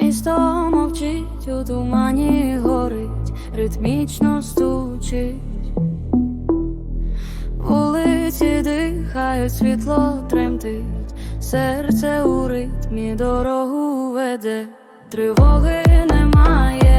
Місто мовчить у тумані горить, ритмічно стучить. Вулиці дихають, світло тремтить, серце у ритмі дорогу веде, тривоги немає,